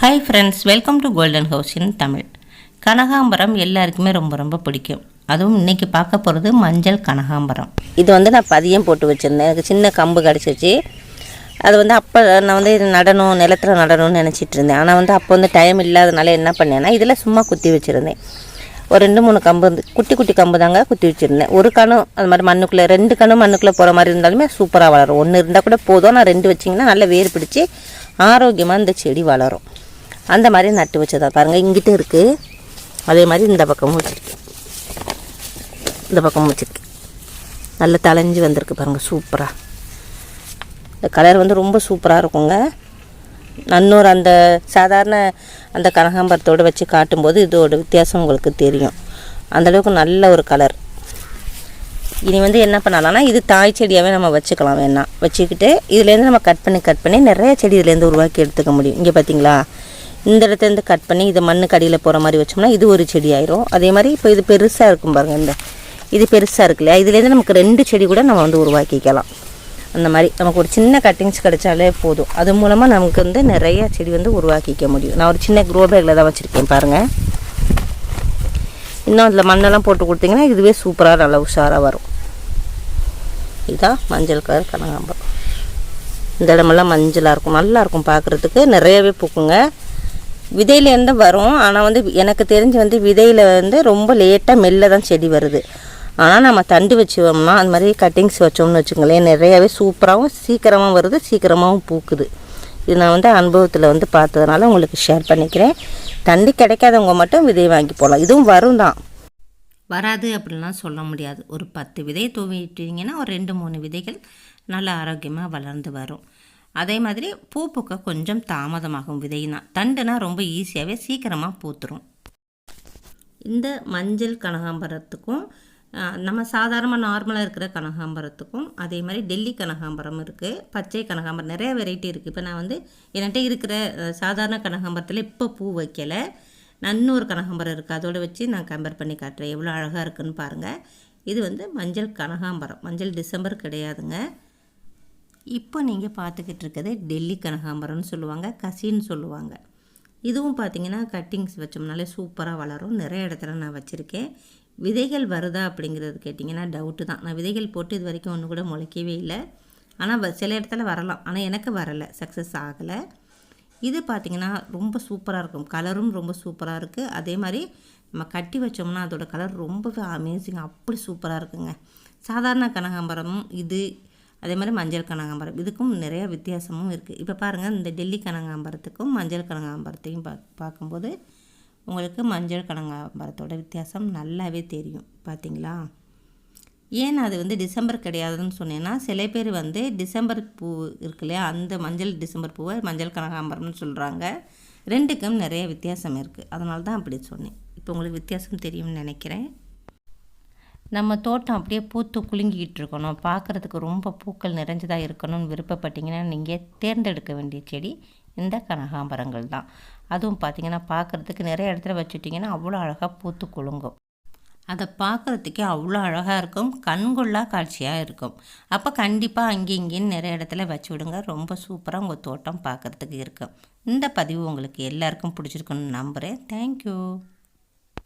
Hi friends welcome to golden house in Tamil கனகாம்பரம் எல்லாருக்குமே ரொம்ப ரொம்ப பிடிக்கும். அதுவும் இன்றைக்கி பார்க்க போகிறது மஞ்சள் கனகாம்பரம். இது வந்து நான் பதியம் போட்டு வச்சுருந்தேன். எனக்கு சின்ன கம்பு கிடச்சிச்சு. அது வந்து அப்போ நான் வந்து இது நடணும் நிலத்தில் நடணும்னு நினச்சிட்டு இருந்தேன். ஆனால் வந்து அப்போ வந்து டைம் இல்லாதனால என்ன பண்ணேன்னா இதில் சும்மா குத்தி வச்சுருந்தேன். ஒரு ரெண்டு மூணு கம்பு வந்து குட்டி குட்டி கம்பு தாங்க குத்தி வச்சுருந்தேன். ஒரு கணும் அது மாதிரி மண்ணுக்குள்ளே ரெண்டு கணும் மண்ணுக்குள்ளே போகிற மாதிரி இருந்தாலுமே சூப்பராக வளரும். ஒன்று இருந்தால் கூட போதும். நான் ரெண்டு வச்சிங்கன்னா நல்லா வேர் பிடிச்சி ஆரோக்கியமாக இந்த செடி வளரும். அந்த மாதிரி நட்டு வச்சதா பாருங்கள் இங்கிட்ட இருக்குது அதே மாதிரி இந்த பக்கமும் வச்சுருக்கேன் இந்த பக்கமும் வச்சுருக்கேன் நல்லா தளைஞ்சு வந்திருக்கு பாருங்கள் சூப்பராக இந்த கலர் வந்து ரொம்ப சூப்பராக இருக்குங்க. நன்னூறு அந்த சாதாரண அந்த கனகாம்பரத்தோடு வச்சு காட்டும்போது இதோட வித்தியாசம் உங்களுக்கு தெரியும். அந்தளவுக்கு நல்ல ஒரு கலர். இனி வந்து என்ன பண்ணலாம்னா இது தாய் செடியாகவே நம்ம வச்சுக்கலாம். வேணாம். வச்சுக்கிட்டு இதுலேருந்து நம்ம கட் பண்ணி கட் பண்ணி நிறைய செடி இதுலேருந்து உருவாக்கி எடுத்துக்க முடியும். இங்கே பார்த்தீங்களா இந்த இடத்துலேருந்து கட் பண்ணி இதை மண்ணு கடியில் போகிற மாதிரி வச்சோம்னா இது ஒரு செடி ஆயிரும். அதே மாதிரி இப்போ இது பெருசாக இருக்கும் பாருங்கள் இந்த இது பெருசாக இருக்கு இல்லையா? இதுலேருந்து நமக்கு ரெண்டு செடி கூட நம்ம வந்து உருவாக்கிக்கலாம். அந்த மாதிரி நமக்கு ஒரு சின்ன கட்டிங்ஸ் கிடைச்சாலே போதும். அது மூலமாக நமக்கு வந்து நிறைய செடி வந்து உருவாக்கிக்க முடியும். நான் ஒரு சின்ன க்ரோ பேக்கில் தான் வச்சுருக்கேன் பாருங்கள் இன்னும் அதில் மண்ணெல்லாம் போட்டு கொடுத்தீங்கன்னா இதுவே சூப்பராக நல்லா உஷாராக வரும். இதுதான் மஞ்சள் கலர் கனகாம்பரம். இந்த இடமெல்லாம் மஞ்சளாக இருக்கும் நல்லா இருக்கும் பார்க்குறதுக்கு நிறையவே பூக்குங்க. விதையிலேருந்து வரும். ஆனால் வந்து எனக்கு தெரிஞ்சு வந்து விதையில் வந்து ரொம்ப லேட்டாக மெல்ல தான் செடி வருது. ஆனால் நம்ம தண்டு வச்சோம்னா அந்த மாதிரி கட்டிங்ஸ் வச்சோம்னு வச்சுங்களேன் நிறையாவே சூப்பராகவும் சீக்கிரமாக வருது சீக்கிரமாகவும் பூக்குது. இது நான் வந்து அனுபவத்தில் வந்து பார்த்ததுனால உங்களுக்கு ஷேர் பண்ணிக்கிறேன். தண்டு கிடைக்காதவங்க மட்டும் விதை வாங்கி போகலாம் இதுவும் வரும் தான். வராது அப்படின்லாம் சொல்ல முடியாது. ஒரு பத்து விதை தூவிட்டீங்கன்னா ஒரு ரெண்டு மூணு விதைகள் நல்லா ஆரோக்கியமாக வளர்ந்து வரும். அதே மாதிரி பூ பூக்க கொஞ்சம் தாமதமாகும் விதைனா. தண்டுனா ரொம்ப ஈஸியாகவே சீக்கிரமாக பூத்துரும். இந்த மஞ்சள் கனகாம்பரத்துக்கும் நம்ம சாதாரணமாக நார்மலாக இருக்கிற கனகாம்பரத்துக்கும் அதே மாதிரி டெல்லி கனகாம்பரம் இருக்குது பச்சை கனகாம்பரம் நிறைய வெரைட்டி இருக்குது இப்போ நான் வந்து என்கிட்ட இருக்கிற சாதாரண கனகாம்பரத்தில் இப்போ பூ வைக்கலை. நன்னூறு கனகாம்பரம் இருக்குது அதோடு வச்சு நான் கம்பேர் பண்ணி காட்டுறேன். எவ்வளோ அழகாக இருக்குன்னு பாருங்கள் இது வந்து மஞ்சள் கனகாம்பரம். மஞ்சள் டிசம்பர் கிடையாதுங்க. இப்போ நீங்கள் பார்த்துக்கிட்டு இருக்கிறது டெல்லி கனகாம்பரம்னு சொல்லுவாங்க கசின்னு சொல்லுவாங்க. இதுவும் பார்த்தீங்கன்னா கட்டிங்ஸ் வச்சோம்னாலே சூப்பராக வளரும். நிறைய இடத்துல நான் வச்சுருக்கேன். விதைகள் வருதா அப்படிங்கிறது கேட்டிங்கன்னா டவுட்டு தான். நான் விதைகள் போட்டு இது வரைக்கும் ஒன்று கூட முளைக்கவே இல்லை. ஆனால் வ- சில இடத்துல வரலாம். ஆனால் எனக்கு வரலை. சக்ஸஸ் ஆகலை. இது பார்த்திங்கன்னா ரொம்ப சூப்பராக இருக்கும். கலரும் ரொம்ப சூப்பராக இருக்குது அதே மாதிரி நம்ம கட்டி வச்சோம்னா அதோடய கலர் ரொம்பவே அமேசிங் அப்படி சூப்பராக இருக்குங்க. சாதாரண கனகாம்பரமும் இது அதே மாதிரி மஞ்சள் கனகாம்பரம். இதுக்கும் நிறைய வித்தியாசமும் இருக்குது இப்போ பாருங்கள் இந்த டெல்லி கனகாம்பரத்துக்கும் மஞ்சள் கனகாம்பரத்தையும் பா பார்க்கும்போது உங்களுக்கு மஞ்சள் கனகாம்பரத்தோட வித்தியாசம் நல்லாவே தெரியும். பார்த்தீங்களா ஏன் அது வந்து டிசம்பர் கிடையாதுன்னு சொன்னேன்னா சில பேர் வந்து டிசம்பர் பூ இருக்கு இல்லையா அந்த மஞ்சள் டிசம்பர் பூவை மஞ்சள் கனகாம்பரம்னு சொல்கிறாங்க ரெண்டுக்கும் நிறைய வித்தியாசம் இருக்குது அதனால தான் அப்படி சொன்னேன். இப்போ உங்களுக்கு வித்தியாசம் தெரியும்னு நினைக்கிறேன். நம்ம தோட்டம் அப்படியே பூத்து குலுங்கிக்கிட்டு இருக்கணும் பார்க்குறதுக்கு ரொம்ப பூக்கள் நிறைஞ்சதாக இருக்கணும்னு விருப்பப்பட்டிங்கன்னா நீங்கள் தேர்ந்தெடுக்க வேண்டிய செடி இந்த கனகாம்பரங்கள் தான். அதுவும் பார்த்தீங்கன்னா பார்க்குறதுக்கு நிறைய இடத்துல வச்சுட்டிங்கன்னா அவ்வளோ அழகாக பூத்து குலுங்கும். அதை பார்க்குறதுக்கே அவ்வளோ அழகாக இருக்கும். கண்கொள்ளா காட்சியாக இருக்கும். அப்போ கண்டிப்பாக அங்கே இங்கேன்னு நிறைய இடத்துல வச்சு விடுங்க. ரொம்ப சூப்பராக உங்கள் தோட்டம் பார்க்குறதுக்கு இருக்கும் இந்த பதிவு உங்களுக்கு எல்லாருக்கும் பிடிச்சிருக்குன்னு நம்புகிறேன் தேங்க்யூ